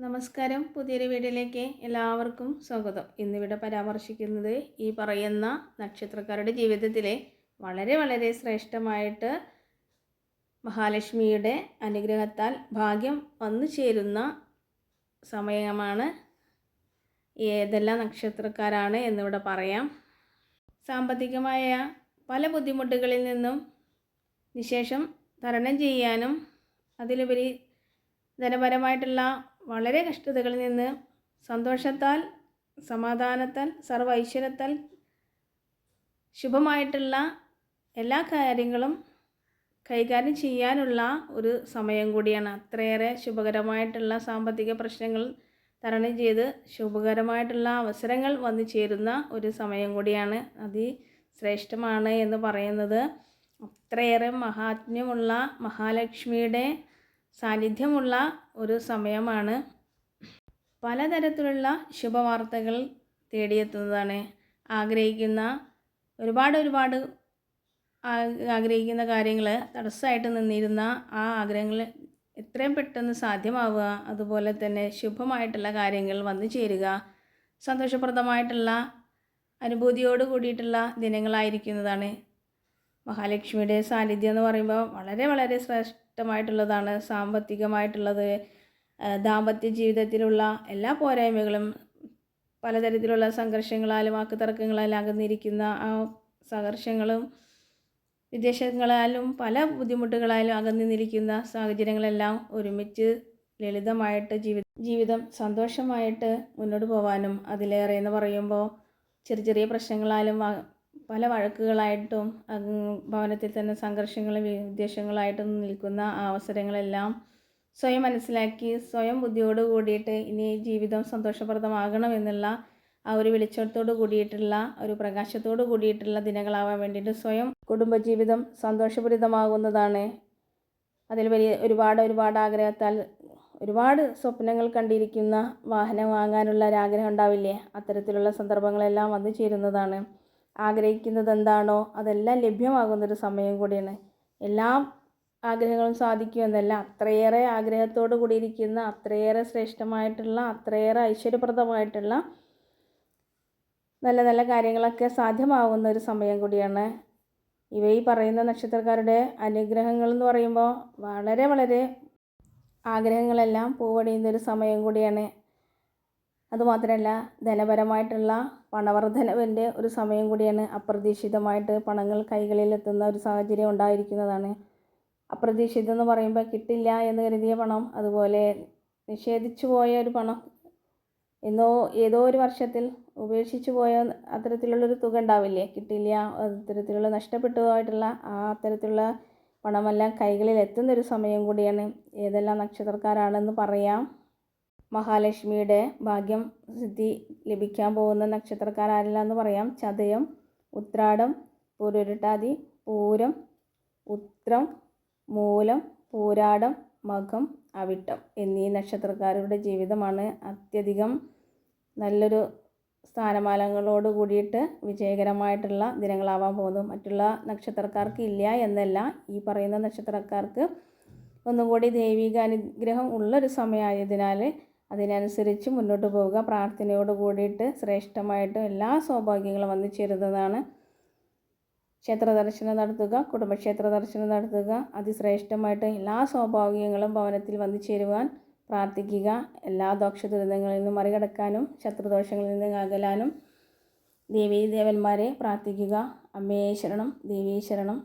നമസ്കാരം. പുതിയൊരു വീഡിയോയിലേക്ക് എല്ലാവർക്കും സ്വാഗതം. ഇന്നിവിടെ പരാമർശിക്കുന്നത് ഈ പറയുന്ന നക്ഷത്രക്കാരുടെ ജീവിതത്തിലെ വളരെ വളരെ ശ്രേഷ്ഠമായിട്ട് മഹാലക്ഷ്മിയുടെ അനുഗ്രഹത്താൽ ഭാഗ്യം വന്നു ചേരുന്ന സമയമാണ് ഏതെല്ലാം നക്ഷത്രക്കാരാണ് എന്നിവിടെ പറയാം. സാമ്പത്തികമായ പല ബുദ്ധിമുട്ടുകളിൽ നിന്നും നിശേഷം തരണം ചെയ്യാനും അതിലുപരി ധനപരമായിട്ടുള്ള വളരെ കഷ്ടതകളിൽ നിന്ന് സന്തോഷത്താൽ സമാധാനത്താൽ സർവ ഐശ്വര്യത്താൽ ശുഭമായിട്ടുള്ള എല്ലാ കാര്യങ്ങളും കൈകാര്യം ചെയ്യാനുള്ള ഒരു സമയം കൂടിയാണ്. അത്രയേറെ ശുഭകരമായിട്ടുള്ള സാമ്പത്തിക പ്രശ്നങ്ങൾ തരണം ചെയ്ത് ശുഭകരമായിട്ടുള്ള അവസരങ്ങൾ വന്നു ചേരുന്ന ഒരു സമയം കൂടിയാണ് അതി ശ്രേഷ്ഠമാണ് എന്ന് പറയുന്നത്. അത്രയേറെ മഹാത്മ്യമുള്ള മഹാലക്ഷ്മിയുടെ സാന്നിധ്യമുള്ള ഒരു സമയമാണ്. പലതരത്തിലുള്ള ശുഭവാർത്തകൾ തേടിയെത്തുന്നതാണ്. ആഗ്രഹിക്കുന്ന ഒരുപാട് ഒരുപാട് ആഗ്രഹിക്കുന്ന കാര്യങ്ങൾ തടസ്സമായിട്ട് നിന്നിരുന്ന ആ ആഗ്രഹങ്ങൾ എത്രയും പെട്ടെന്ന് സാധ്യമാവുക അതുപോലെ തന്നെ ശുഭമായിട്ടുള്ള കാര്യങ്ങൾ വന്നു ചേരുക സന്തോഷപ്രദമായിട്ടുള്ള അനുഭൂതിയോട് കൂടിയിട്ടുള്ള ദിനങ്ങളായിരിക്കുന്നതാണ്. മഹാലക്ഷ്മിയുടെ സാന്നിധ്യം എന്ന് പറയുമ്പോൾ വളരെ വളരെ ശ്രേഷ്ഠമായിട്ടുള്ളതാണ് സാമ്പത്തികമായിട്ടുള്ളത് ദാമ്പത്യ ജീവിതത്തിലുള്ള എല്ലാ പോരായ്മകളും പലതരത്തിലുള്ള സംഘർഷങ്ങളാലും വാക്കുതർക്കങ്ങളാലും അകന്നിരിക്കുന്ന ആ സംഘർഷങ്ങളും വിദേശങ്ങളാലും പല ബുദ്ധിമുട്ടുകളാലും അകന്നു നിന്നിരിക്കുന്ന സാഹചര്യങ്ങളെല്ലാം ഒരുമിച്ച് ലളിതമായിട്ട് ജീവി ജീവിതം സന്തോഷമായിട്ട് മുന്നോട്ട് പോകാനും അതിലേറെ എന്ന് പറയുമ്പോൾ ചെറിയ ചെറിയ പ്രശ്നങ്ങളാലും പല വഴക്കുകളായിട്ടും ഭവനത്തിൽ തന്നെ സംഘർഷങ്ങളും വിദ്വേഷങ്ങളായിട്ടും നിൽക്കുന്ന അവസരങ്ങളെല്ലാം സ്വയം മനസ്സിലാക്കി സ്വയം ബുദ്ധിയോട് കൂടിയിട്ട് ഇനി ജീവിതം സന്തോഷപ്രദമാകണം എന്നുള്ള ആ ഒരു വെളിച്ചത്തോട് കൂടിയിട്ടുള്ള ഒരു പ്രകാശത്തോട് കൂടിയിട്ടുള്ള ദിനങ്ങളാവാൻ വേണ്ടിയിട്ട് സ്വയം കുടുംബജീവിതം സന്തോഷപൂരിതമാകുന്നതാണ് അതിൽ വലിയ ഒരുപാട് ഒരുപാട് ആഗ്രഹത്താൽ ഒരുപാട് സ്വപ്നങ്ങൾ കണ്ടിരിക്കുന്ന വാഹനം വാങ്ങാനുള്ള ഒരാഗ്രഹം ഉണ്ടാവില്ലേ? അത്തരത്തിലുള്ള സന്ദർഭങ്ങളെല്ലാം വന്നു ചേരുന്നതാണ്. ആഗ്രഹിക്കുന്നത് എന്താണോ അതെല്ലാം ലഭ്യമാകുന്നൊരു സമയം കൂടിയാണ്. എല്ലാം ആഗ്രഹങ്ങളും സാധിക്കുമെന്നല്ല അത്രയേറെ ആഗ്രഹത്തോടു കൂടിയിരിക്കുന്ന അത്രയേറെ ശ്രേഷ്ഠമായിട്ടുള്ള അത്രയേറെ ഐശ്വര്യപ്രദമായിട്ടുള്ള നല്ല നല്ല കാര്യങ്ങളൊക്കെ സാധ്യമാകുന്ന ഒരു സമയം കൂടിയാണ്. ഇവ ഈ പറയുന്ന നക്ഷത്രക്കാരുടെ അനുഗ്രഹങ്ങൾ എന്ന് പറയുമ്പോൾ വളരെ വളരെ ആഗ്രഹങ്ങളെല്ലാം പൂവണിയുന്ന ഒരു സമയം കൂടിയാണ്. അതുമാത്രമല്ല ധനപരമായിട്ടുള്ള പണവർദ്ധനവിന്റെ ഒരു സമയം കൂടിയാണ് അപ്രതീക്ഷിതമായിട്ട് പണങ്ങൾ കൈകളിലെത്തുന്ന ഒരു സാഹചര്യം ഉണ്ടായിരിക്കുന്നതാണ്. അപ്രതീക്ഷിതം എന്ന് പറയുമ്പോൾ കിട്ടില്ല എന്ന് കരുതിയ പണം അതുപോലെ നിഷേധിച്ചു പോയ ഒരു പണം എന്നോ ഏതോ ഒരു വർഷത്തിൽ ഉപേക്ഷിച്ചു പോയ അത്തരത്തിലുള്ളൊരു തുക ഉണ്ടാവില്ലേ? കിട്ടില്ല. അത്തരത്തിലുള്ള നഷ്ടപ്പെട്ടു പോയിട്ടുള്ള ആ അത്തരത്തിലുള്ള പണമെല്ലാം കൈകളിൽ എത്തുന്നൊരു സമയം കൂടിയാണ്. ഏതെല്ലാം നക്ഷത്രക്കാരാണെന്ന് പറയാം. മഹാലക്ഷ്മിയുടെ ഭാഗ്യം സിദ്ധി ലഭിക്കാൻ പോകുന്ന നക്ഷത്രക്കാരാരെല്ലാം എന്ന് പറയാം. ചതയം ഉത്രാടം പൂരുരുട്ടാതി പൂരം ഉത്രം മൂലം പൂരാടം മകം അവിട്ടം എന്നീ നക്ഷത്രക്കാരുടെ ജീവിതമാണ് അത്യധികം നല്ലൊരു സ്ഥാനമാനങ്ങളോട് കൂടിയിട്ട് വിജയകരമായിട്ടുള്ള ദിനങ്ങളാവാൻ പോകുന്നത്. മറ്റുള്ള നക്ഷത്രക്കാർക്ക് ഇല്ല എന്നല്ല. ഈ പറയുന്ന നക്ഷത്രക്കാർക്ക് ഒന്നും കൂടി ദൈവിക അനുഗ്രഹം ഉള്ളൊരു സമയമായതിനാൽ അതിനനുസരിച്ച് മുന്നോട്ട് പോവുക. പ്രാർത്ഥനയോട് കൂടിയിട്ട് ശ്രേഷ്ഠമായിട്ടും എല്ലാ സൗഭാഗ്യങ്ങളും വന്നു ചേരുന്നതാണ്. ക്ഷേത്ര ദർശനം നടത്തുക കുടുംബക്ഷേത്ര ദർശനം നടത്തുക അതിശ്രേഷ്ഠമായിട്ട് എല്ലാ സൗഭാഗ്യങ്ങളും ഭവനത്തിൽ വന്നു ചേരുവാൻ പ്രാർത്ഥിക്കുക. എല്ലാ ദോഷ ദുരിതങ്ങളിൽ നിന്നും മറികടക്കാനും ശത്രുദോഷങ്ങളിൽ നിന്നും അകലാനും ദേവീ ദേവന്മാരെ പ്രാർത്ഥിക്കുക. അമ്മേ ശരണം ദേവീ ശരണം.